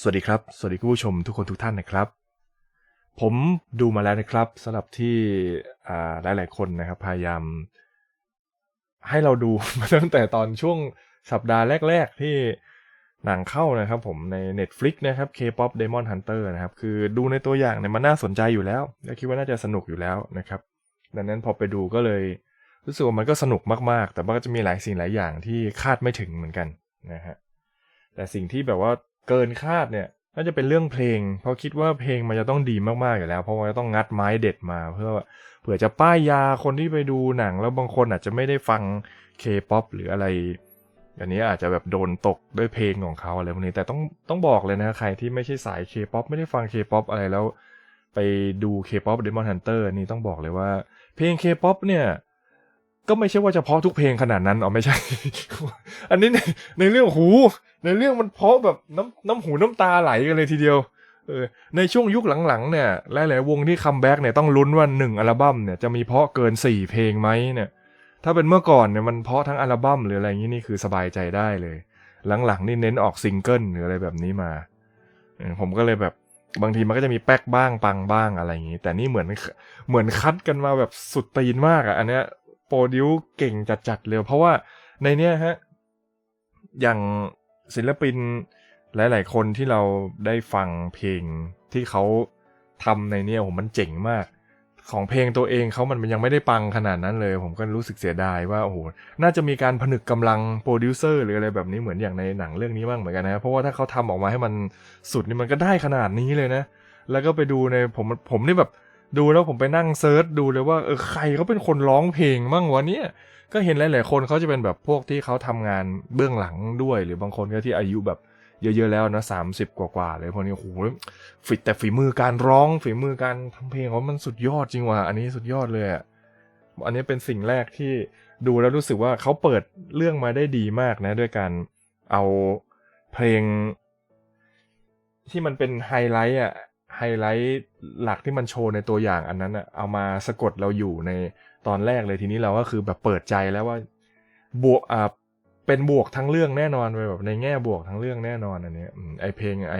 สวัสดีครับ สวัสดีคุณผู้ชมทุกคนทุกท่านนะครับ ผมดูมาแล้วนะครับสำหรับที่อ่ายหลายคนนะครับ พยายาม ให้เราดูมาตั้งแต่ตอนช่วงสัปดาห์แรก ๆ ที่หนังเข้านะครับ ผมใน Netflix นะครับ K-pop Demon Hunter นะครับ คือดูในตัวอย่างเนี่ยมันน่าสนใจอยู่แล้ว และคิดว่าน่าจะสนุกอยู่แล้วนะครับ ดังนั้นพอไปดูก็เลยรู้สึกว่ามันก็สนุกมากๆ แต่ว่าก็จะมีหลายสิ่งหลายอย่างที่คาดไม่ถึงเหมือนกันนะฮะแต่สิ่งที่แบบว่า เกินคาดเนี่ยน่าจะเป็นเรื่องเพลง เพราะคิดว่าเพลงมันจะต้องดีมากๆอยู่แล้ว เพราะว่าต้องงัดไม้เด็ดมา เพื่อเผื่อจะป้ายยาคนที่ไปดูหนัง แล้วบางคนอาจจะไม่ได้ฟัง K-POP หรืออะไร อันนี้อาจจะแบบโดนตกด้วยเพลงของเขาอะไรพวกนี้แต่ต้องต้องบอกเลยนะใครที่ไม่ใช่สาย K-POP ไม่ได้ฟัง K-POP อปอะไรแล้ว ไปดู K-POP Demon Hunter นี่ต้องบอกเลยว่า เพลง K-POP เนี่ย ก็ไม่ใช่ว่าจะเพาะทุกเพลงขนาดนั้นอ๋อไม่ใช่ อันนี้ในในเรื่องหู ในเรื่องมันเพาะแบบน้ำน้ำหูน้ำตาไหลกันเลยทีเดียวเออในช่วงยุคหลังๆเนี่ยหลายๆวงที่คัมแบ็กเนี่ยต้องลุ้นว่าหนึ่งอัลบั้มเนี่ยจะมีเพาะเกินสี่เพลงไหมเนี่ย ถ้าเป็นเมื่อก่อนเนี่ยมันเพาะทั้งอัลบั้มหรืออะไรอย่างนี้นี่คือสบายใจได้เลย หลังๆนี่เน้นออกซิงเกิลหรืออะไรแบบนี้มาผมก็เลยแบบบางทีมันก็จะมีแป๊กบ้างปังบ้างอะไรอย่างนี้ แต่นี่เหมือนเหมือนคัดกันมาแบบสุดตีนมากอะอันเนี้ย โปรดิวเก่งจัดๆเลยเพราะว่าในเนี้ยฮะ อย่างศิลปินหลาย ๆ คนที่เราได้ฟังเพลงที่เขาทำในเนี้ยผมมันเจ๋งมาก ของเพลงตัวเองเขามันยังไม่ได้ปังขนาดนั้นเลย ผมก็รู้สึกเสียดายว่าโอ้โหน่าจะมีการผนึกกำลังโปรดิวเซอร์หรืออะไรแบบนี้เหมือนอย่างในหนังเรื่องนี้บ้างเหมือนกันนะเพราะว่าถ้าเขาทำออกมาให้มันสุดนี่มันก็ได้ขนาดนี้เลยนะ แล้วก็ไปดูในผมผมนี่แบบ ดูแล้วผมไปนั่งเซิร์ชดูเลยว่าเออใครเขาเป็นคนร้องเพลงบ้างวะเนี่ย ก็เห็นหลาย ๆ คนเขาจะเป็นแบบพวกที่เขาทำงานเบื้องหลังด้วย หรือบางคนก็ที่อายุแบบเยอะๆแล้วนะสามสิบกว่าๆเลยพวกนี้โอ้โหฝีแต่ฝีมือการร้องฝีมือการทำเพลงเขามันสุดยอดจริงว่ะอันนี้สุดยอดเลยอะอันนี้เป็นสิ่งแรกที่ดูแล้วรู้สึกว่าเขาเปิดเรื่องมาได้ดีมากนะ ด้วยการเอาเพลง ที่มันเป็นไฮไลท์อะ ไฮไลท์หลักที่มันโชว์ในตัวอย่างอันนั้นอะเอามาสะกดเราอยู่ในตอนแรกเลยทีนี้เราก็คือแบบเปิดใจแล้วว่าบวกอ่าเป็นบวกทั้งเรื่องแน่นอนไปแบบในแง่บวกทั้งเรื่องแน่นอนอันนี้ไอเพลงไอ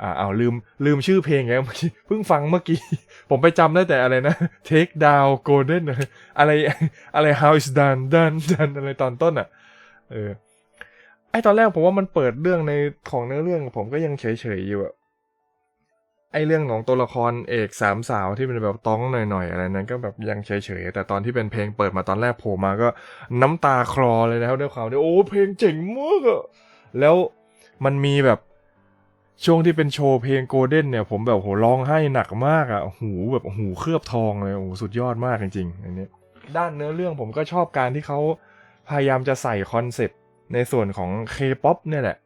อ่าเอาลืมลืมชื่อเพลงแล้วเมื่อกี้เพิ่งฟังเมื่อกี้ ผมไปจำได้แต่อะไรนะ Take Down Golden อะไรอะไร How is done done done อะไรตอนต้นอะเออไอตอนแรกผมว่ามันเปิดเรื่องในของเนื้อเรื่องผมก็ยังเฉยๆอยู่อะ ไอเรื่องของตัวละครเอกสามสาวที่เป็นแบบต้องหน่อยๆอะไรนั้นก็แบบยังเฉยๆแต่ตอนที่เป็นเพลงเปิดมาตอนแรกโผล่มาก็น้ำตาคลอเลยนะครับด้วยความที่โอ้เพลงเจ๋งมากอะแล้วมันมีแบบช่วงที่เป็นโชว์เพลงโกลเด้นเนี่ย ผมแบบโหร้องไห้หนักมากอะหูแบบหูเคลือบทองเลยโอ้สุดยอดมากจริงๆอันนี้ด้านเนื้อเรื่องผมก็ชอบการที่เขาพยายามจะใส่คอนเซปต์ในส่วนของ K-POP เนี่ยแหละ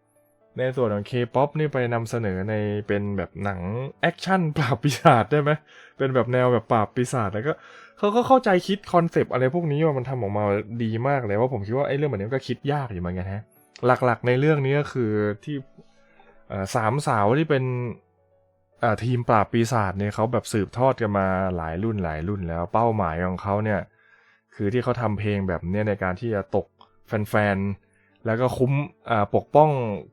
ในส่วนของ K-POP นี่ไปนำเสนอในเป็นแบบหนังแอคชั่นปราบปีศาจได้ไหมเป็นแบบแนวแบบปราบปีศาจแล้วก็เขาก็เข้าใจคิดคอนเซปต์อะไรพวกนี้ว่ามันทำออกมาดีมากเลยว่าผมคิดว่าไอ้เรื่องแบบนี้ก็คิดยากอยู่เหมือนกันฮะ หลักๆในเรื่องนี้ก็คือที่สามสาวที่เป็นทีมปราบปีศาจเนี่ยเขาแบบสืบทอดกันมาหลายรุ่นหลายรุ่นแล้วเป้าหมายของเขาเนี่ย คือที่เขาทำเพลงแบบเนี้ยในการที่จะตกแฟนๆ แล้วก็คุ้มปกป้อง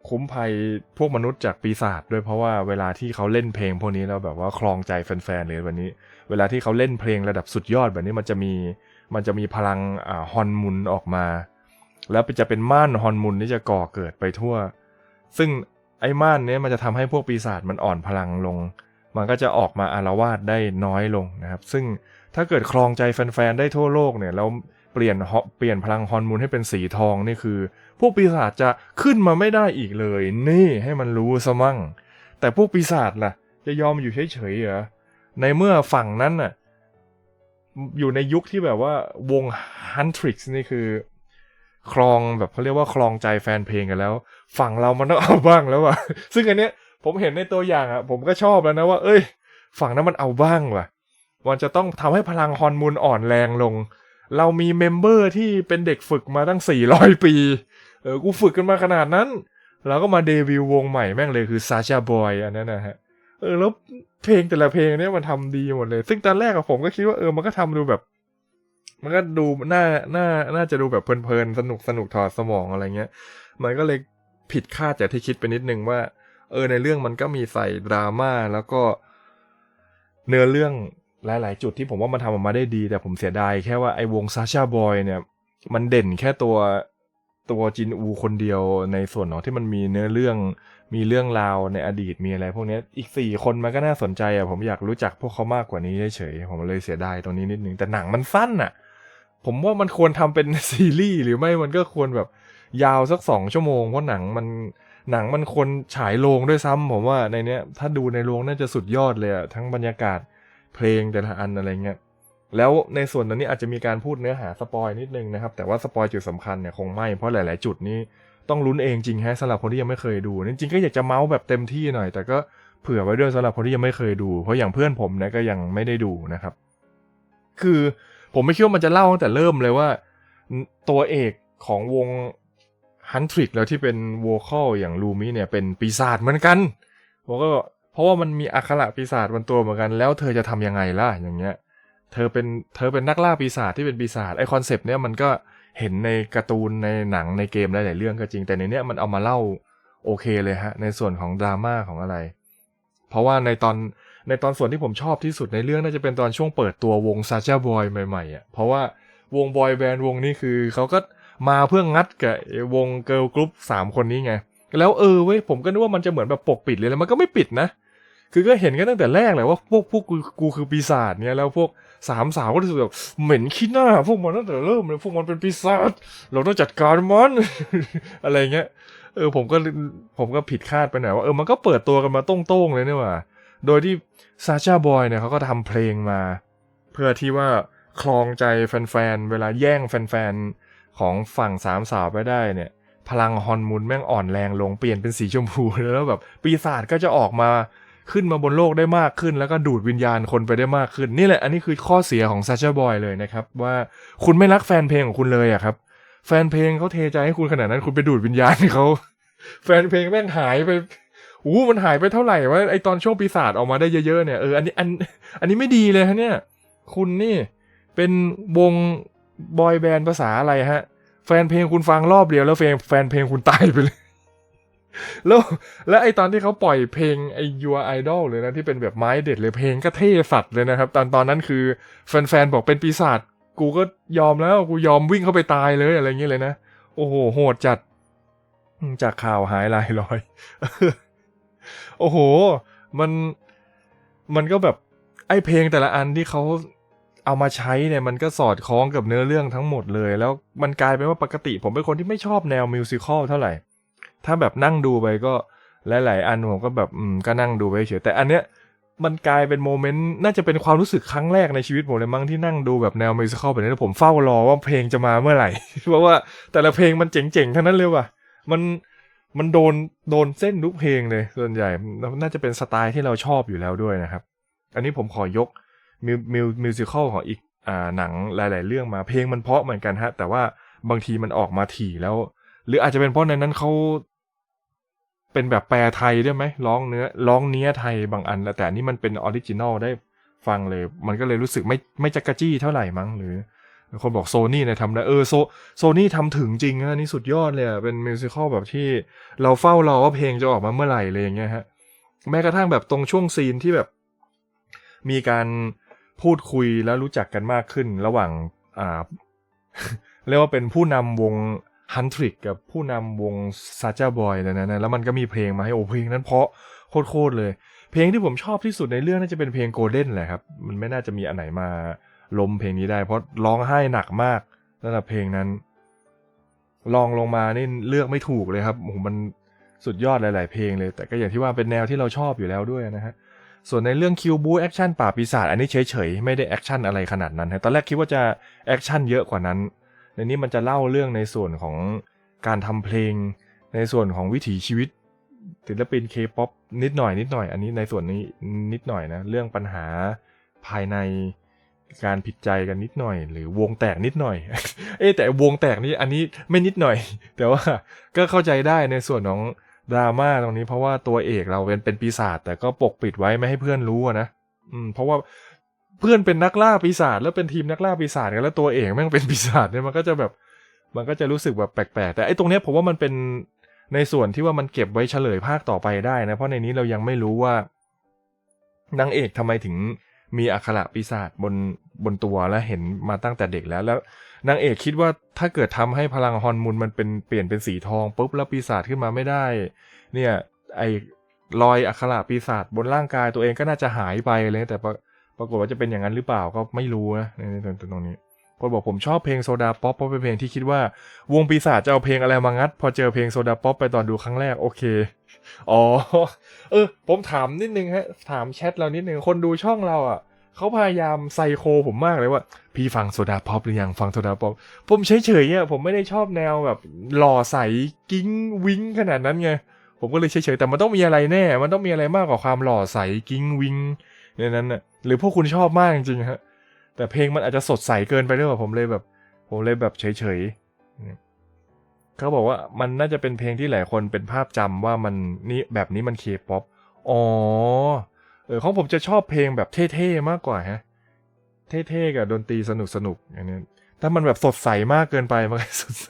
คุ้มภัยพวกมนุษย์จากปีศาจด้วยเพราะว่าเวลาที่เขาเล่นเพลงพวกนี้แล้วแบบว่าคลองใจแฟนๆเลยวันนี้ เวลาที่เขาเล่นเพลงระดับสุดยอดแบบนี้มันจะมีมันจะมีพลังฮอร์โมุนออกมา แล้วจะเป็นม่านฮอร์โมุนที่จะก่อเกิดไปทั่ว ซึ่งไอ้ม่านเนี้ยมันจะทำให้พวกปีศาจมันอ่อนพลังลง มันก็จะออกมาอารวาสได้น้อยลงนะครับ ซึ่งถ้าเกิดครองใจแฟนๆได้ทั่วโลกเนี่ยแล้ว เปลี่ยนฮอเปลี่ยนพลังฮอร์โมูนให้เป็นสีทองนี่คือ พวกปีศาจจะขึ้นมาไม่ได้อีกเลย นี่ให้มันรู้ซะมั่ง แต่พวกปีศาจล่ะ จะยอมอยู่เฉยๆเหรอในเมื่อฝั่งนั้นน่ะอยู่ในยุคที่แบบว่าวงฮันทริกนี่คือครองแบบเขาเรียกว่าครองใจแฟนเพลงกันแล้ว ฝั่งเรามันต้องเอาบ้างแล้วว่ะซึ่งอันเนี้ยผมเห็นในตัวอย่างอะผมก็ชอบแล้วนะว่า เอ้ย ฝั่งนั้นมันเอาบ้างว่ะมันจะต้องทำให้พลังฮอร์โมูนอ่อนแรงลง เรามีเมมเบอร์ที่เป็นเด็กฝึกมาตั้ง 400 ปี เออ กูฝึกกันมาขนาดนั้น เราก็มาเดบิวต์วงใหม่แม่งเลยคือซาชาบอยอันนั้นนะฮะ เออ แล้วเพลงแต่ละเพลงเนี้ยมันทำดีหมดเลย ซึ่งตอนแรกอะผมก็คิดว่าเออ มันก็ทำดูแบบ มันก็ดูน่า น่า น่าจะดูแบบเพลินๆ สนุกสนุกถอดสมองอะไรเงี้ย มันก็เลยผิดคาดจากที่คิดไปนิดนึงว่า เออ ในเรื่องมันก็มีใส่ดราม่าแล้วก็เนื้อเรื่อง หลาย ๆ จุดที่ผมว่ามันทำออกมาได้ดี แต่ผมเสียดายแค่ว่าไอ้วงซาชาบอยเนี่ย มันเด่นแค่ตัวตัวจินอูคนเดียวในส่วนของที่มันมีเนื้อเรื่องมีเรื่องราวในอดีตมีอะไรพวกนี้อีกสี่คนมันก็น่าสนใจอะผมอยากรู้จักพวกเขามากกว่านี้เฉยๆผมเลยเสียดายตรงนี้นิดนึงแต่หนังมันสั้นอะ ผมว่ามันควรทำเป็นซีรีส์หรือไม่มันก็ควรแบบยาวสักสองชั่วโมงเพราะหนังมันหนังมันควรฉายโรงด้วยซ้ำผมว่าในเนี้ยถ้าดูในโรงน่าจะสุดยอดเลยอะทั้งบรรยากาศ เพลงแต่ละอันอะไรเงี้ยแล้วในส่วนตรงนี้อาจจะมีการพูดเนื้อหาสปอยนิดนึงนะครับ แต่ว่าสปอยจุดสำคัญเนี่ยคงไม่เพราะหลาย ๆ จุดนี้ต้องลุ้นเองจริงแฮะสำหรับคนที่ยังไม่เคยดูจริงๆก็อยากจะเมาส์แบบเต็มที่หน่อย แต่ก็เผื่อไว้ด้วยสำหรับคนที่ยังไม่เคยดู เพราะอย่างเพื่อนผมเนี่ยก็ยังไม่ได้ดูนะครับ คือผมไม่คิดว่ามันจะเล่าตั้งแต่เริ่มเลยว่า ตัวเอกของวงฮันทริกแล้วที่เป็นโวคอลอย่างลูมิเนี่ยเป็นปีศาจเหมือนกันผมก็ เพราะว่ามันมีอักขระปีศาจบนตัวเหมือนกัน แล้วเธอจะทำยังไงล่ะอย่างเงี้ย เธอเป็นเธอเป็นนักล่าปีศาจที่เป็นปีศาจไอคอนเซปต์เนี้ยมันก็เห็นในการ์ตูนในหนังในเกมหลายๆเรื่องก็จริงแต่ในเนี้ยมันเอามาเล่าโอเคเลยฮะ ในส่วนของดราม่าของอะไร เพราะว่าในตอนในตอนส่วนที่ผมชอบที่สุดในเรื่องน่าจะเป็นตอนช่วงเปิดตัววงซาจาบอยใหม่ๆอะเพราะว่าวงบอยแบนด์วงนี้คือเขาก็มาเพื่องัดกับวงเกิร์ลกรุ๊ปสามคนนี้ไง แล้วเออเว้ยผมก็นึกว่ามันจะเหมือนแบบปกปิดเลยแล้วมันก็ไม่ปิดนะ คือก็เห็นกันตั้งแต่แรกเลยว่าพวกพวกกูกูคือปีศาจเนี่ยแล้วพวกสามสาวก็รู้สึกแบบเหม็นขี้หน้า พวกมันตั้งแต่เริ่มเลยพวกมันเป็นปีศาจเราต้องจัดการมันอะไรเงี้ยเออผมก็ผมก็ผิดคาดไปหน่อยว่าเออมันก็เปิดตัวกันมาโต้งๆเลยเนี่หว่าโดยที่ซาชาบอยเนี่ยเขาก็ทำเพลงมา เพื่อที่ว่าคลองใจแฟนๆ เวลาแย่งแฟนๆ ของฝั่งสามสาวไปได้เนี่ย พลังฮอร์โมนแม่งอ่อนแรงลงเปลี่ยนเป็นสีชมพูแล้วแบบปีศาจก็จะออกมา ขึ้นมาบนโลกได้มากขึ้น แล้วก็ดูดวิญญาณคนไปได้มากขึ้น นี่แหละอันนี้คือข้อเสียของซาชาบอยเลยนะครับ ว่าคุณไม่รักแฟนเพลงของคุณเลยอะครับ แฟนเพลงเขาเทใจให้คุณขนาดนั้นคุณไปดูดวิญญาณเขาแฟนเพลงแม่งหายไปอู้มันหายไปเท่าไหร่วะไอตอนช่วงปีศาจออกมาได้เยอะๆเนี่ยเอออันนี้อันอันนี้ไม่ดีเลยฮะเนี่ย คุณนี่เป็นวงบอยแบนด์ภาษาอะไรฮะ แฟนเพลงคุณฟังรอบเดียวแล้วแฟนแฟนเพลงคุณตายไปเลย แล้วแล้วไอตอนที่เขาปล่อยเพลงไอ Your Idol เลยนะที่เป็นแบบไม้เด็ดเลยเพลงก็เท่สัตว์เลยนะครับ ตอนตอนนั้นคือแฟนๆบอกเป็นปีศาจกูก็ยอมแล้วกูยอมวิ่งเข้าไปตายเลยอะไรเงี้ยเลยนะ โอ้โหโหดจัด จากข่าวหายลายลอย โอ้โห มันมันก็แบบไอเพลงแต่ละอันที่เขาเอามาใช้เนี่ยมันก็สอดคล้องกับเนื้อเรื่องทั้งหมดเลย แล้วมันกลายเป็นว่าปกติผมเป็นคนที่ไม่ชอบแนวมิวสิควลเท่าไหร่ ถ้าแบบนั่งดูไปก็หลาย ๆ อันผมก็แบบอืมก็นั่งดูไปเฉยแต่อันเนี้ยมันกลายเป็นโมเมนต์น่าจะเป็นความรู้สึกครั้งแรกในชีวิตผมเลยมั้งที่นั่งดูแบบแนวมิวสิควลแบบนี้แล้วผมเฝ้ารอว่าเพลงจะมาเมื่อไหร่ เพราะว่าแต่ละเพลงมันเจ๋งๆทั้งนั้นเลยว่ะมันมันโดนโดนเส้นทุกเพลงเลยส่วนใหญ่น่าจะเป็นสไตล์ที่เราชอบอยู่แล้วด้วยนะครับ อันนี้ผมขอยกมิวมิวมิวสิควลของอีกอ่าหนังหลาย ๆ เรื่องมาเพลงมันเพราะเหมือนกันฮะ แต่ว่าบางทีมันออกมาถี่แล้ว หรืออาจจะเป็นเพราะในนั้นเขา เป็นแบบแปลไทยด้วยไหมร้องเนื้อร้องเนี้ยไทยบางอันแล้วแต่อันนี้มันเป็นออริจินอลได้ฟังเลย มันก็เลยรู้สึกไม่ไม่จักกะจี้เท่าไหร่มั้งหรือ คนบอกโซนี่เนี่ยทำได้เออโซโซนี่ทำถึงจริงนะนี่สุดยอดเลยเป็นมิวสิควลแบบที่เราเฝ้ารอว่าเพลงจะออกมาเมื่อไหร่เลยอย่างเงี้ยฮะแม้กระทั่งแบบตรงช่วงซีนที่แบบ มีการพูดคุยแล้วรู้จักกันมากขึ้นระหว่างอ่าเรียกว่าเป็นผู้นำวง ฮันทริกกับผู้นำวงซาจ้าบอยนะนะแล้วมันก็มีเพลงมาให้โอ้เพลงนั้นเพราะโคตรๆเลย เพลงที่ผมชอบที่สุดในเรื่องน่าจะเป็นเพลงโกลเด้นแหละครับมันไม่น่าจะมีอันไหนมาล้มเพลงนี้ได้ เพราะร้องไห้หนักมากสำหรับเพลงนั้น ลองลงมานี่เลือกไม่ถูกเลยครับโอ้มันสุดยอดหลาย ๆ เพลงเลย แต่ก็อย่างที่ว่าเป็นแนวที่เราชอบอยู่แล้วด้วยนะฮะส่วนในเรื่องคิวบูแอคชั่นป่าปีศาจอันนี้เฉย ๆ ไม่ได้แอคชั่นอะไรขนาดนั้นฮะตอนแรกคิดว่าจะแอคชั่นเยอะกว่านั้น ในนี้มันจะเล่าเรื่องในส่วนของการทำเพลง ในส่วนของวิถีชีวิตศิลปินเคป๊อปนิดหน่อยนิดหน่อย อันนี้ในส่วนนี้นิดหน่อยนะเรื่องปัญหาภายในการผิดใจกันนิดหน่อย หรือวงแตกนิดหน่อย เอ๊แต่วงแตกนี่อันนี้ไม่นิดหน่อย แต่ว่าก็เข้าใจได้ในส่วนของดราม่าตรงนี้เพราะว่าตัวเอกเราเป็นเป็นปีศาจแต่ก็ปกปิดไว้ไม่ให้เพื่อนรู้นะอืมเพราะว่า เพื่อนเป็นนักล่าปีศาจแล้วเป็นทีมนักล่าปีศาจกันแล้วตัวเอกแม่งเป็นปีศาจเนี่ยมันก็จะแบบมันก็จะรู้สึกแบบแปลกๆ แต่ไอ้ตรงเนี้ยผมว่ามันเป็นในส่วนที่ว่ามันเก็บไว้เฉลยภาคต่อไปได้นะ เพราะในนี้เรายังไม่รู้ว่านางเอกทำไมถึงมีอักขระปีศาจบนบนตัวและเห็นมาตั้งแต่เด็กแล้วแล้วนางเอกคิดว่าถ้าเกิดทำให้พลังฮอร์มูลมันเป็นเปลี่ยนเป็นสีทองปุ๊บแล้วปีศาจขึ้นมาไม่ได้ เนี่ยไอรอยอักขระปีศาจบนร่างกายตัวเองก็น่าจะหายไปเลยแต่ ปรากฏว่าจะเป็นอย่างนั้นหรือเปล่าก็ไม่รู้นะในในตรงนี้พอบอกผมชอบเพลงโซดาป๊อปเพราะเป็นเพลงที่คิดว่า วงปีศาจจะเอาเพลงอะไรมางัด พอเจอเพลงโซดาป๊อปไปตอนดูครั้งแรกโอเค อ๋อ เออ ผมถามนิดนึงฮะ ถามแชทเรานิดนึง คนดูช่องเราอะเขาพยายามไซโคผมมากเลยว่า พี่ฟังโซดาป๊อปหรือยังฟังโซดาป๊อปผมเฉยๆอะผมไม่ได้ชอบแนวแบบหล่อใสกิ้งวิ้งขนาดนั้นไงผมก็เลยเฉยๆแต่มันต้องมีอะไรแน่ มันต้องมีอะไรมากกว่าความหล่อใสกิ้งวิ้ง ในนั้นน่ะหรือพวกคุณชอบมากจริงๆฮะแต่เพลงมันอาจจะสดใสเกินไปด้วยว่าผมเลยแบบ ผมเลยแบบเฉยๆเขาบอกว่ามันน่าจะเป็นเพลงที่หลายคนเป็นภาพจำว่ามันนี่แบบนี้มันเคป๊อปอ๋อเออของผมจะชอบเพลงแบบเท่ๆมากกว่าฮะเท่ๆกับดนตรีสนุกๆอย่างนี้ถ้ามันแบบสดใสมากเกินไปมันก็สดใส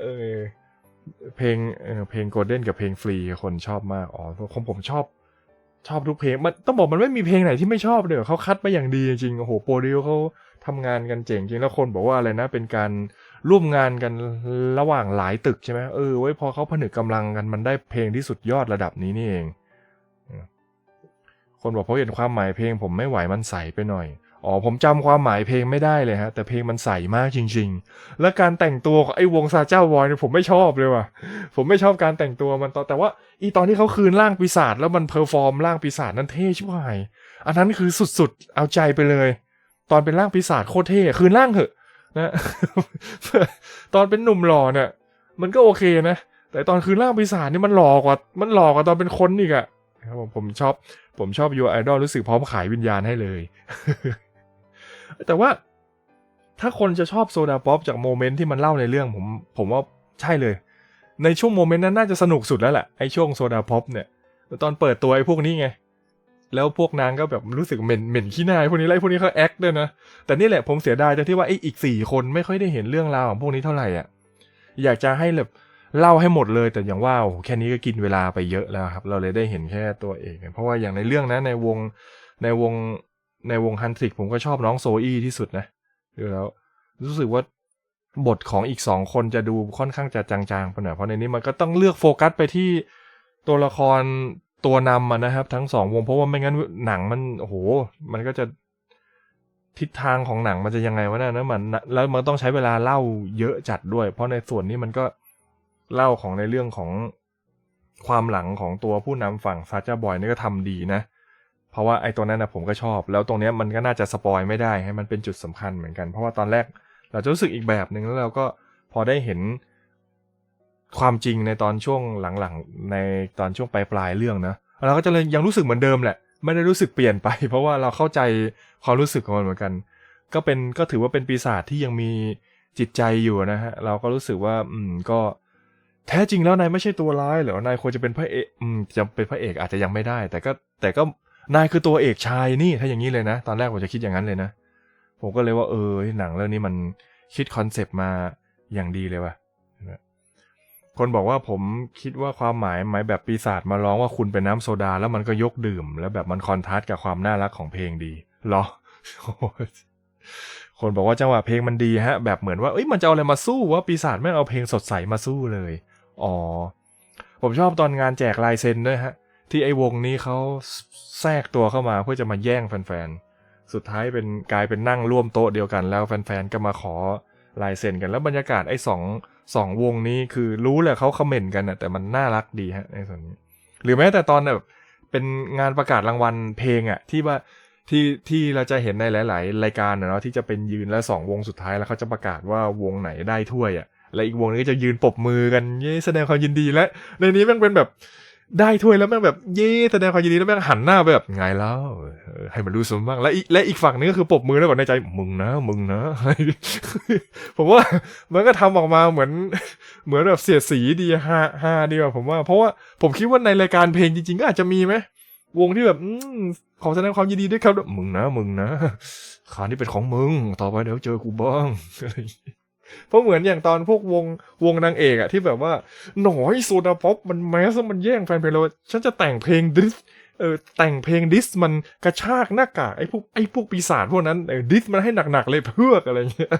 เออเพลงเออเพลงโกลเด้นกับเพลงฟรีคนชอบมากอ๋อของผมชอบ ชอบทุกเพลงมันต้องบอกมันไม่มีเพลงไหนที่ไม่ชอบเลยเขาคัดมาอย่างดีจริงๆโอ้โหโปรดิวเขาทำงานกันเจ๋งจริงแล้วคนบอกว่าอะไรนะ เป็นการร่วมงานกันระหว่างหลายตึกใช่ไหมเออไว้พอเขาผนึกกำลังกันมันได้เพลงที่สุดยอดระดับนี้นี่เอง คนบอกเพราะเห็นความหมายเพลงผมไม่ไหวมันใสไปหน่อย อ๋อผมจำความหมายเพลงไม่ได้เลยฮะ แต่เพลงมันใสมากจริง ๆ และการแต่งตัวของไอ้วงซาเจ้าวอยเนี่ยผมไม่ชอบเลยว่ะผมไม่ชอบการแต่งตัวมันตอนแต่ว่าอีตอนที่เขาคืนร่างปีศาจแล้วมันเพอร์ฟอร์มร่างปีศาจนั้นเท่ชิบหายอันนั้นคือสุดๆ เอาใจไปเลย ตอนเป็นร่างปีศาจโคตรเท่คืนร่างเหอะนะตอนเป็นหนุ่มหล่อเนี่ยมันก็โอเคนะแต่ตอนคืนร่างปีศาจนี่มันหล่อกว่า มันหล่อกว่าตอนเป็นคนอีกอะครับผมผมชอบ ผมชอบยูไอดอลรู้สึกพร้อมขายวิญญาณให้เลย แต่ว่าถ้าคนจะชอบโซดาป๊อปจากโมเมนต์ที่มันเล่าในเรื่องผม ผมว่าใช่เลย ในช่วงโมเมนต์นั้นน่าจะสนุกสุดแล้วแหละไอ้ช่วงโซดาป๊อปเนี่ยตอนเปิดตัวไอ้พวกนี้ไง แล้วพวกนางก็แบบรู้สึกเหม็นเหม็นขี้หน้าพวกนี้แล้วไอ้พวกนี้เขาแอคด้วยนะ แต่นี่แหละผมเสียดายตรงที่ว่าไอ้อีกสี่คนไม่ค่อยได้เห็นเรื่องราวของพวกนี้เท่าไหร่อะอยากจะให้แบบเล่าให้หมดเลยแต่อย่างว่าโอ้แค่นี้ก็กินเวลาไปเยอะแล้วครับ เราเลยได้เห็นแค่ตัวเอง เพราะว่าอย่างในเรื่องนะในวงในวง ในวงฮันทริกผมก็ชอบน้องโซอี้ที่สุดนะดูแล้วรู้สึกว่าบทของอีกสองคนจะดูค่อนข้างจะจางๆไปหน่อยเพราะในนี้มันก็ต้องเลือกโฟกัสไปที่ตัวละครตัวนำนะครับ ทั้งสองวงเพราะว่าไม่งั้นหนังมันโอ้โห มันก็จะทิศทางของหนังมันจะยังไงวะเนี่ยนะมันแล้วมันต้องใช้เวลาเล่าเยอะจัดด้วย เพราะในส่วนนี้มันก็เล่าของในเรื่องของความหลังของตัวผู้นำฝั่งซาจาบอยนี่ก็ทำดีนะ เพราะว่าไอ้ตัวนั้นนะผมก็ชอบ แล้วตรงเนี้ยมันก็น่าจะสปอยไม่ได้ให้มันเป็นจุดสำคัญเหมือนกัน เพราะว่าตอนแรกเราจะรู้สึกอีกแบบหนึ่งแล้วเราก็พอได้เห็นความจริงในตอนช่วงหลังๆ ในตอนช่วงปลายปลายๆเรื่องนะเราก็จะเลยยังรู้สึกเหมือนเดิมแหละ ไม่ได้รู้สึกเปลี่ยนไป เพราะว่าเราเข้าใจความรู้สึกของมันเหมือนกัน ก็เป็นก็ถือว่าเป็นปีศาจที่ยังมีจิตใจอยู่นะฮะเราก็รู้สึกว่า อืมก็แท้จริงแล้วนายไม่ใช่ตัวร้ายเหรอนายควรจะเป็นพระเอกอืมจะเป็นพระเอกอาจจะยังไม่ได้ แต่ก็แต่ก็ นายคือตัวเอกชายนี่ถ้าอย่างนี้เลยนะ ตอนแรกผมจะคิดอย่างนั้นเลยนะ ผมก็เลยว่าเออหนังเรื่องนี้มันคิดคอนเซปต์มาอย่างดีเลยว่ะคนบอกว่าผมคิดว่าความหมายหมายแบบปีศาจมาร้องว่าคุณเป็นน้ำโซดา แล้วมันก็ยกดื่ม แล้วแบบมันคอนทราสต์กับความน่ารักของเพลงดีเหรอ คนบอกว่าจังหวะเพลงมันดีฮะ แบบเหมือนว่าเอ้ยมันจะเอาอะไรมาสู้ว่าปีศาจไม่เอาเพลงสดใสมาสู้เลย อ๋อ ผมชอบตอนงานแจกลายเซ็นด้วยฮะ ที่ไอ้วงนี้เขาแทรกตัวเข้ามาเพื่อจะมาแย่งแฟนๆ สุดท้ายเป็นกลายเป็นนั่งร่วมโต๊ะเดียวกัน แล้วแฟนๆ ก็มาขอลายเซ็นกันแล้วบรรยากาศไอ้สองสองวงนี้คือรู้แหละเขาคอมเมนต์กันนะแต่มันน่ารักดีฮะในส่วนนี้ หรือแม้แต่ตอนแบบเป็นงานประกาศรางวัลเพลงอะที่ว่าที่ที่เราจะเห็นในหลาย ๆ รายการเนาะที่จะเป็นยืนแล้วสองวงสุดท้ายแล้วเขาจะประกาศว่าวงไหนได้ถ้วยอะและอีกวงนึงก็จะยืนปรบมือกันเย้แสดงความยินดีและ ในนี้ม่งเป็นแบบ ได้ถ้วยแล้วแม่งแบบเย้แสดงความยินดีแล้วแม่งหันหน้าไปแบบไงแล้วให้มันรู้สมบ้างและอีกและอีกฝั่งนึงก็คือปบมือแล้วแบบในใจมึงนะมึงนะ ผมว่ามันก็ทำออกมาเหมือนเหมือนแบบเสียสีดีฮาฮาดีกว่าผมว่า เพราะว่าผมคิดว่าในรายการเพลงจริงๆก็อาจจะมีไหมวงที่แบบอืขอแสดงความยินดีด้วยครับมึงนะมึงนะขานี่เป็นของมึง ต่อไปเดี๋ยวเจอกูบ้าง เพราะเหมือนอย่างตอนพวกวงวงนางเอกอะที่แบบว่า หน่อยโซดาป๊อปมันแมสมันแย่งแฟนเพลงเราฉันจะแต่งเพลงดิสเออแต่งเพลงดิสมันกระชากหน้ากากไอ้พวกไอ้พวกปีศาจพวกนั้นเออดิสมันให้หนักๆเลยเพื่ออะไรเงี้ย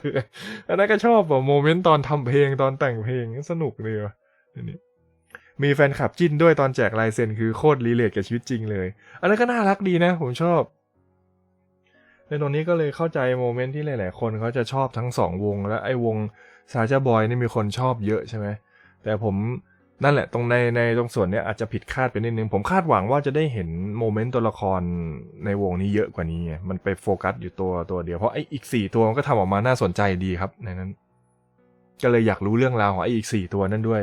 อันนั้นก็ชอบแบบโมเมนต์ตอนทำเพลงตอนแต่งเพลงสนุกเลยว่ะนนี้มีแฟนคลับจิ้นด้วยตอนแจกลายเซ็นคือโคตรรีเลทกับชีวิตจริงเลย อันนั้นก็น่ารักดีนะ ผมชอบ ในตรงนี้ก็เลยเข้าใจโมเมนต์ที่หลาย ๆ คนเขาจะชอบทั้งสองวง และไอ้วงซาจาบอยนี่มีคนชอบเยอะใช่ไหมแต่ผมนั่นแหละตรงในในตรงส่วนเนี้ยอาจจะผิดคาดไปนิดนึง ผมคาดหวังว่าจะได้เห็นโมเมนต์ตัวละครในวงนี้เยอะกว่านี้ไงมันไปโฟกัสอยู่ตัวตัวเดียว เพราะไอ้อีกสี่ตัวมันก็ทำออกมาน่าสนใจดีครับในนั้น ก็เลยอยากรู้เรื่องราวของไอ้อีกสี่ตัวนั่นด้วย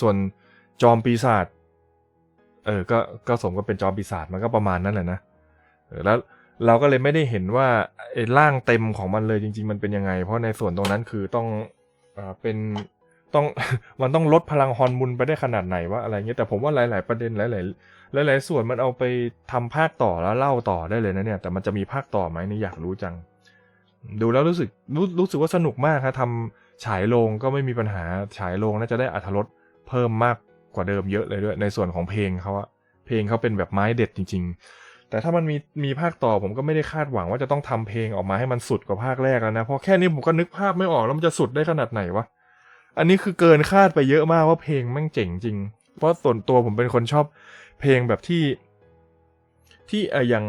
ส่วนจอมปีศาจเออก็ก็สมก็เป็นจอมปีศาจมันก็ประมาณนั้นแหละนะแล้ว เราก็เลยไม่ได้เห็นว่าไอ้ร่างเต็มของมันเลยจริง ๆ มันเป็นยังไง เพราะในส่วนตรงนั้นคือต้องอ่าเป็นต้องมันต้องลดพลังฮอร์นมุนไปได้ขนาดไหนว่าอะไรเงี้ยแต่ผมว่าหลาย ๆ ประเด็นหลาย ๆ หลาย ๆ ส่วนมันเอาไปทำภาคต่อแล้วเล่าต่อได้เลยนะเนี่ย แต่มันจะมีภาคต่อไหมนี่อยากรู้จัง ดูแล้วรู้สึกรู้รู้สึกว่าสนุกมากครับทำฉายโรงก็ไม่มีปัญหาฉายโรงน่าจะได้อัธรสเพิ่มมากกว่าเดิมเยอะเลยด้วย ในส่วนของเพลงเขาอะเพลงเขาเป็นแบบไม้เด็ดจริง ๆ แต่ถ้ามันมีมีภาคต่อผมก็ไม่ได้คาดหวังว่าจะต้องทำเพลงออกมาให้มันสุดกว่าภาคแรกแล้วนะเพราะแค่นี้ผมก็นึกภาพไม่ออกแล้วมันจะสุดได้ขนาดไหนวะอันนี้คือเกินคาดไปเยอะมากว่าเพลงแม่งเจ๋งจริง เพราะส่วนตัวผมเป็นคนชอบเพลงแบบที่ ที่เอออย่าง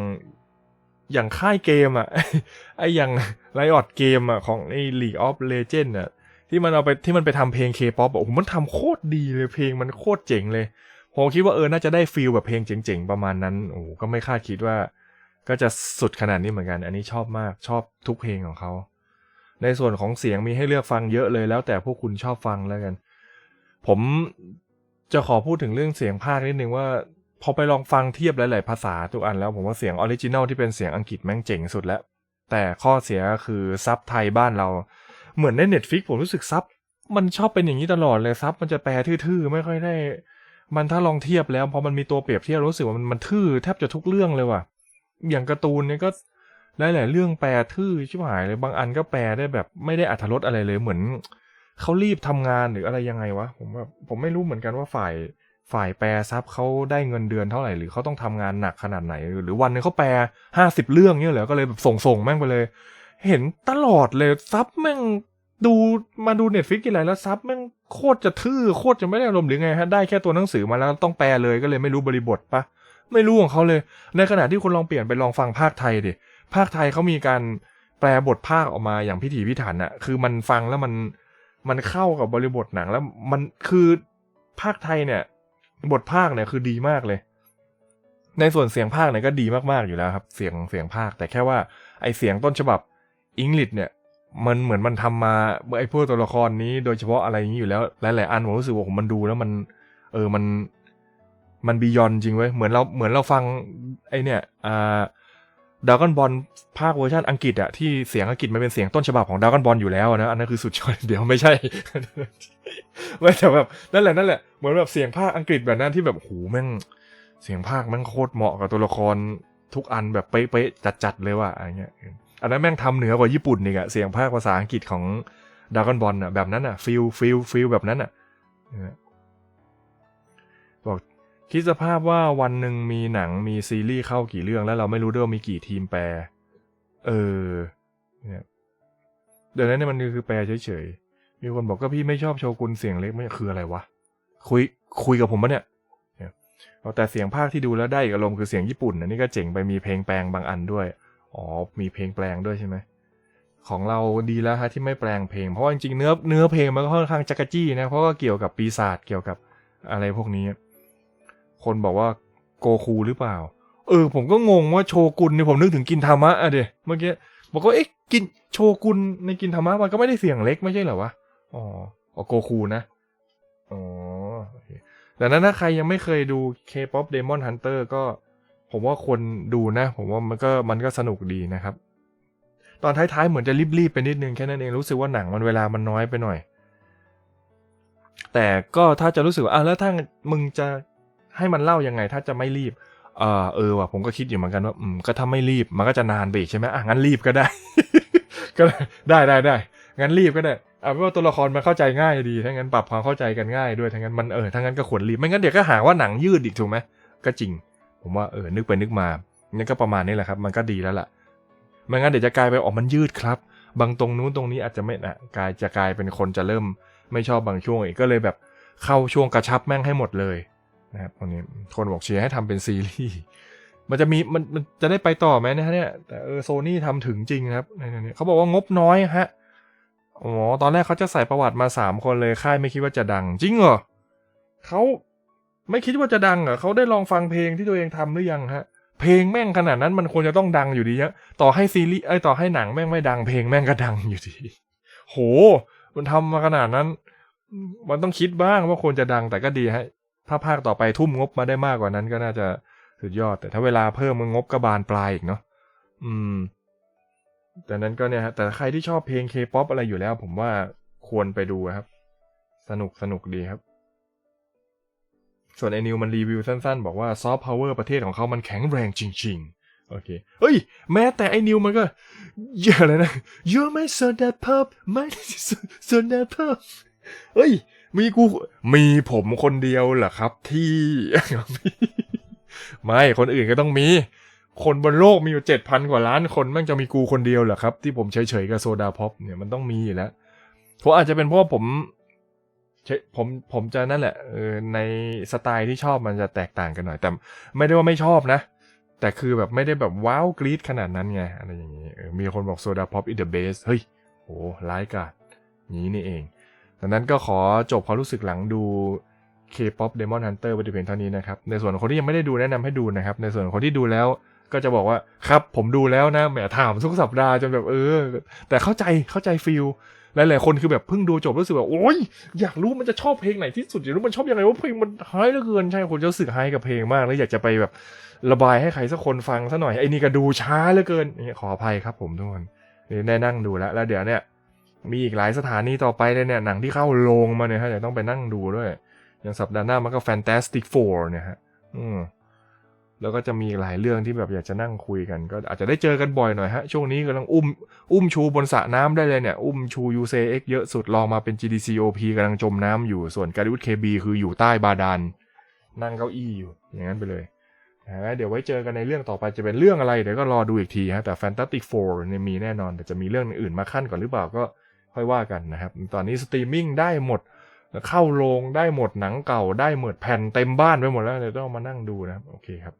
อย่างค่ายเกมอะไออย่างไลออดเกมอะของไอ League of Legends อะที่มันเอาไปที่มันไปทำเพลงเคป๊อปโอ้โหมันทำโคตรดีเลยเพลงมันโคตรเจ๋งเลย ผมคิดว่าเออน่าจะได้ฟีลแบบเพลงเจ๋งๆประมาณนั้นโอ้โหก็ไม่คาดคิดว่า ก็จะสุดขนาดนี้เหมือนกัน อันนี้ชอบมากชอบทุกเพลงของเขาในส่วนของเสียงมีให้เลือกฟังเยอะเลยแล้วแต่พวกคุณชอบฟังแล้วกัน ผมจะขอพูดถึงเรื่องเสียงภาคนิดนึงว่า พอไปลองฟังเทียบหลาย ๆ ภาษาทุกอันแล้วผมว่าเสียงออริจินัลที่เป็นเสียงอังกฤษแม่งเจ๋งสุดแล้ว แต่ข้อเสียคือซับไทยบ้านเรา เหมือนใน Netflix ผมรู้สึกซับมันชอบเป็นอย่างนี้ตลอดเลยซับมันจะแปลทื่อ ๆ ไม่ค่อยได้ มันถ้าลองเทียบแล้วพอมันมีตัวเปรียบเทียบรู้สึกว่ามันมันทื่อแทบจะทุกเรื่องเลยว่ะ อย่างการ์ตูนเนี่ยก็หลายๆเรื่องแปลทื่อชิบหายเลยบางอันก็แปลได้แบบไม่ได้อัธรสอะไรเลยเหมือนเขารีบทำงานหรืออะไรยังไงวะผมแบบผมไม่รู้เหมือนกันว่าฝ่ายฝ่ายแปลซับเขาได้เงินเดือนเท่าไหร่หรือเขาต้องทำงานหนักขนาดไหน หรือวันหนึงเขาแปลห้าสิบเรื่องเนี่ยเหรอก็เลยแบบส่งส่งแม่งไปเลย เห็นตลอดเลยซับแม่ง ดูมาดูเน็ตฟิกกี่ไรแล้วซับแม่งโคตรจะทื่อโคตรจะไม่ได้อารมณ์หรือไงฮะได้แค่ตัวหนังสือมาแล้วต้องแปลเลยก็เลยไม่รู้บริบทปะไม่รู้ของเขาเลย ในขณะที่คุณลองเปลี่ยนไปลองฟังภาคไทยดิภาคไทยเขามีการแปลบทภาคออกมาอย่างพิถีพิถันอะคือมันฟังแล้วมันมันเข้ากับบริบทหนังแล้วมันคือภาคไทยเนี่ย บทภาคเนี่ยคือดีมากเลย ในส่วนเสียงภาคเนี่ยก็ดีมากๆอยู่แล้วครับ เสียงเสียงภาคแต่แค่ว่าไอเสียงต้นฉบับอังกฤษเนี่ย มันเหมือนมันทำมาไอ้พวกตัวละครนี้โดยเฉพาะอะไรอย่างนี้อยู่แล้ว หลาย ๆ อันผมรู้สึกว่าผมมันดูแล้วมัน เออมันมันบียอนจริงเว้ยเหมือนเราเหมือนเราฟังไอเนี่ยอ่าดากอนบอลภาคเวอร์ชันอังกฤษอะที่เสียงอังกฤษมันเป็นเสียงต้นฉบับของดากอนบอลอยู่แล้วนะอันนั้นคือสุดยอดเดี๋ยวไม่ใช่ไม่แต่แบบนั่นแหละนั่นแหละเหมือนแบบเสียงภาคอังกฤษแบบนั้นที่แบบโหแม่ง เสียงภาคแม่งโคตรเหมาะกับตัวละครทุกอันแบบเป๊ะๆจัดๆเลยว่ะอะไรเงี้ย อันนั้นแม่งทำเหนือกว่าญี่ปุ่นอีกอะเสียงภาคภาษาอังกฤษของดากอนบอลอะแบบนั้นอะฟิลฟิลฟิลแบบนั้นอะบอกคิดสภาพว่าวันหนึ่งมีหนังมีซีรีส์เข้ากี่เรื่องแล้วเราไม่รู้ด้วยมีกี่ทีมแปล เออเนี่ยเดี๋ยวนั้นเนี่ยมันคือแปลเฉยๆ มีคนบอกก็พี่ไม่ชอบโชกุนเสียงเล็กไม่คืออะไรวะ คุยคุยกับผมปะเนี่ยเนี่ยแต่เสียงภาคที่ดูแล้วได้อีกอารมณ์คือเสียงญี่ปุ่นอันนี้ก็เจ๋งไปมีเพลงแปลงบางอันด้วย อ๋อ มีเพลงแปลงด้วยใช่ไหม ของเราดีแล้วฮะที่ไม่แปลงเพลง เพราะว่าจริงๆเนื้อเนื้อเพลงมันก็ค่อนข้างจักรจี้นะ เพราะว่าเกี่ยวกับปีศาจเกี่ยวกับอะไรพวกนี้ คนบอกว่าโกคูหรือเปล่า เออ ผมก็งงว่าโชกุนเนี่ยผมนึกถึงกินธรรมะอะเดเมื่อกี้บอกว่าเอ๊ะกินโชกุนในกินธรรมะมันก็ไม่ได้เสียงเล็กไม่ใช่เหรอวะ อ๋ออโกคูนะ อ๋อแต่นั้นถ้าใครยังไม่เคยดู K-pop Demon Hunter ก็ ผมว่าควรดูนะ ผมว่ามันก็มันก็สนุกดีนะครับ ตอนท้ายๆเหมือนจะรีบๆไปนิดนึงแค่นั้นเองรู้สึกว่าหนังมันเวลามันน้อยไปหน่อย แต่ก็ถ้าจะรู้สึกว่าอะแล้วถ้ามึงจะให้มันเล่ายังไง ถ้าจะไม่รีบเออเออว่ะผมก็คิดอยู่เหมือนกันว่าอืมก็ถ้าไม่รีบมันก็จะนานไปอีกใช่ไหมอะงั้นรีบก็ได้ ก็ได้ได้ได้งั้นรีบก็ได้เอาเป็นว่าตัวละครมันเข้าใจง่ายดีถ้างั้นปรับความเข้าใจกันง่ายด้วยถ้างั้นมันเออถ้างั้นก็ควรรีบไม่งั้นเดี๋ยวก็หาว่าหนังยืดอีกถูกไหมก็จริง ผมว่าเออนึกไปนึกมานี่ก็ประมาณนี้แหละครับ มันก็ดีแล้วล่ะไม่งั้นเดี๋ยวจะกลายไปออกมันยืดครับ บางตรงนู้นตรงนี้อาจจะไม่นะกลายจะกลายเป็นคนจะเริ่มไม่ชอบบางช่วงอีกก็เลยแบบเข้าช่วงกระชับแม่งให้หมดเลยนะครับตรงนี้คนบอกเชียร์ให้ทำเป็นซีรีส์มันจะมีมันมันจะได้ไปต่อไหมนะเนี่ยแต่เออโซนี่ทำถึงจริงนะครับในนี้เขาบอกว่างบน้อยฮะอ๋อตอนแรกเขาจะใส่ประวัติมาสามคนเลยค่ายไม่คิดว่าจะดัง จริงเหรอเขา ไม่คิดว่าจะดังเหรอเขาได้ลองฟังเพลงที่ตัวเองทำหรือยังฮะ เพลงแม่งขนาดนั้นมันควรจะต้องดังอยู่ดีอะต่อให้ซีรีส์ไอต่อให้หนังแม่งไม่ดังเพลงแม่งก็ดังอยู่ดี โห มันทำมาขนาดนั้น มันต้องคิดบ้างว่าควรจะดังแต่ก็ดีฮะ ถ้าภาคต่อไปทุ่มงบมาได้มากกว่านั้นก็น่าจะสุดยอด แต่ถ้าเวลาเพิ่มมันงบก็บานปลายอีกเนาะ อืม แต่นั้นก็เนี่ยฮะ แต่ใครที่ชอบเพลงเคป๊อปอะไรอยู่แล้ว ผมว่าควรไปดูครับ สนุกสนุกดีครับ ส่วนไอ้นิวมันรีวิวสั้นๆ บอกว่าซอฟต์พาวเวอร์ประเทศของเขามันแข็งแรงจริง ๆ โอเคเฮ้ย แม้แต่ไอ้นิวมันก็เยอะเลยนะ You're my soda pop my soda pop เฮ้ย มีกู มีผมคนเดียวเหรอครับที่ ไม่คนอื่นก็ต้องมี คนบนโลกมีอยู่เจ็ดพันกว่าล้านคนแม่งจะมีกูคนเดียวเหรอครับ ที่ผมเฉยๆกับโซดาพ็อปเนี่ยมันต้องมีอยู่แล้วเพราะอาจจะเป็นเพราะผม ผมผมจะนั่นแหละเออในสไตล์ที่ชอบมันจะแตกต่างกันหน่อย แต่ไม่ได้ว่าไม่ชอบนะ แต่คือแบบไม่ได้แบบว้าวกรี๊ดขนาดนั้นไงอะไรอย่างนี้ออมีคนบอกโซดาพ็อปอินเดอะเบสเฮ้ยโหร้ายกาดนี้นี่เองดังนั้นก็ขอจบความรู้สึกหลังดู K-POP Demon Hunter ไว้แต่เพียงเท่านี้นะครับ ในส่วนของคนที่ยังไม่ได้ดูแนะนำให้ดูนะครับ ในส่วนของคนที่ดูแล้วก็จะบอกว่าครับผมดูแล้วนะแหมถามทุกสัปดาห์จนแบบเออ แต่เข้าใจเข้าใจฟิล หลายๆคนคือแบบเพิ่งดูจบรู้สึกแบบโอ๊ยอยากรู้มันจะชอบเพลงไหนที่สุดอยากรู้มันชอบยังไงว่าเพลงมันไฮเหลือเกินใช่คนจะรู้สึกไฮกับเพลงมากแล้วอยากจะไปแบบระบายให้ใครสักคนฟังซะหน่อยไอ้นี่ก็ดูช้าเหลือเกินนี่ขออภัยครับผมทุกคนนี่ได้นั่งดูแล้วแล้วเดี๋ยวเนี่ยมีอีกหลายสถานีต่อไปเลยเนี่ยหนังที่เข้าโรงมาเนี่ยฮะเดี๋ยวต้องไปนั่งดูด้วยอย่างสัปดาห์หน้ามันก็ Fantastic Four เนี่ยฮะอืม แล้วก็จะมีหลายเรื่องที่แบบอยากจะนั่งคุยกัน ก็อาจจะได้เจอกันบ่อยหน่อยฮะ ช่วงนี้กำลังอุ้ม อุ้มชูบนสระน้ำได้เลยเนี่ย อุ้มชู UCX เยอะสุดลองมาเป็น GDCOP กำลังจมน้ำอยู่ส่วนการุ KB คืออยู่ใต้บาดาลนั่งเก้าอี้อยู่ อย่างนั้นไปเลยนะเดี๋ยวไว้เจอกันในเรื่องต่อไปจะเป็นเรื่องอะไร เดี๋ยวก็รอดูอีกทีฮะแต่ Fantastic Four เนี่ยมีแน่นอน แต่จะมีเรื่องอื่นมาขั้นก่อนหรือเปล่าก็ค่อยว่ากันนะครับ ตอนนี้สตรีมมิ่งได้หมดเข้าโรงได้หมดหนังเก่าได้หมดแผ่นเต็มบ้านไปหมดแล้วเดี๋ยวต้องมานั่งดูนะครับโอเคครับ